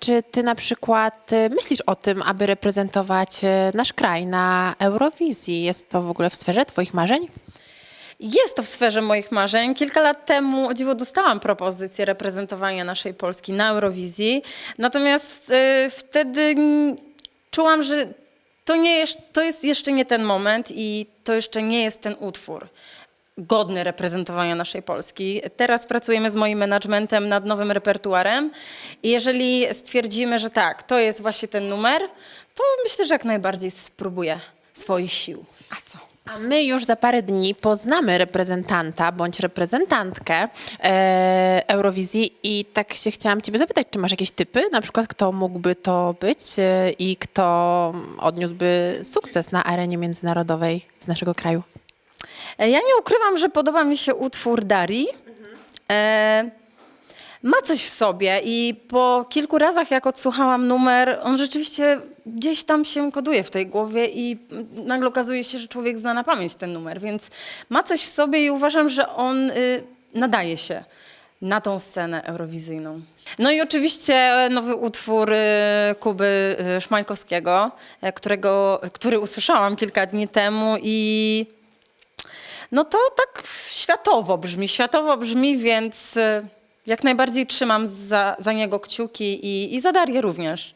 czy ty na przykład y, myślisz o tym, aby reprezentować y, nasz kraj na Eurowizji? Jest to w ogóle w sferze twoich marzeń? Jest to w sferze moich marzeń. Kilka lat temu, o dziwo, dostałam propozycję reprezentowania naszej Polski na Eurowizji. Natomiast y, wtedy czułam, że to, nie jest, to jest jeszcze nie ten moment i to jeszcze nie jest ten utwór godny reprezentowania naszej Polski. Teraz pracujemy z moim managementem nad nowym repertuarem i jeżeli stwierdzimy, że tak, to jest właśnie ten numer, to myślę, że jak najbardziej spróbuję swoich sił. A co? A my już za parę dni poznamy reprezentanta bądź reprezentantkę e, Eurowizji i tak się chciałam ciebie zapytać, czy masz jakieś typy, na przykład kto mógłby to być e, i kto odniósłby sukces na arenie międzynarodowej z naszego kraju? E, Ja nie ukrywam, że podoba mi się utwór Darii. E, ma coś w sobie i po kilku razach, jak odsłuchałam numer, on rzeczywiście gdzieś tam się koduje w tej głowie i nagle okazuje się, że człowiek zna na pamięć ten numer, więc ma coś w sobie i uważam, że on y, nadaje się na tą scenę eurowizyjną. No i oczywiście e, nowy utwór y, Kuby y, Szmajkowskiego, którego, który usłyszałam kilka dni temu i no to tak światowo brzmi, światowo brzmi, więc y, jak najbardziej trzymam za, za niego kciuki i, i za Darię również.